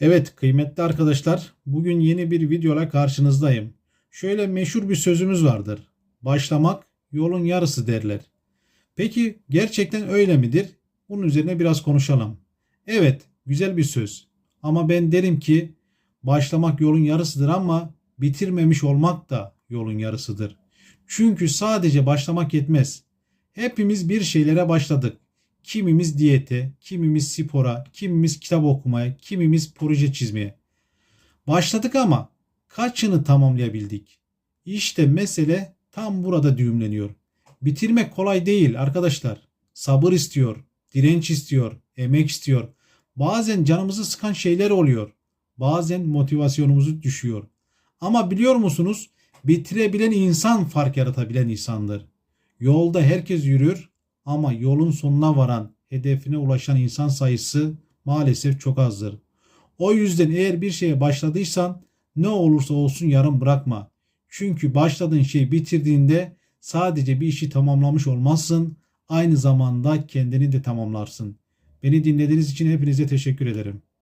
Evet kıymetli arkadaşlar bugün yeni bir videoyla karşınızdayım. Şöyle meşhur bir sözümüz vardır. Başlamak yolun yarısı derler. Peki gerçekten öyle midir? Bunun üzerine biraz konuşalım. Evet güzel bir söz. Ama ben derim ki başlamak yolun yarısıdır ama bitirmemiş olmak da yolun yarısıdır. Çünkü sadece başlamak yetmez. Hepimiz bir şeylere başladık. Kimimiz diyete, kimimiz spora, kimimiz kitap okumaya, kimimiz proje çizmeye. Başladık ama kaçını tamamlayabildik? İşte mesele tam burada düğümleniyor. Bitirmek kolay değil arkadaşlar. Sabır istiyor, direnç istiyor, emek istiyor. Bazen canımızı sıkan şeyler oluyor. Bazen motivasyonumuzu düşüyor. Ama biliyor musunuz? Bitirebilen insan fark yaratabilen insandır. Yolda herkes yürür ama yolun sonuna varan, hedefine ulaşan insan sayısı maalesef çok azdır. O yüzden eğer bir şeye başladıysan ne olursa olsun yarım bırakma. Çünkü başladığın şeyi bitirdiğinde sadece bir işi tamamlamış olmazsın, aynı zamanda kendini de tamamlarsın. Beni dinlediğiniz için hepinize teşekkür ederim.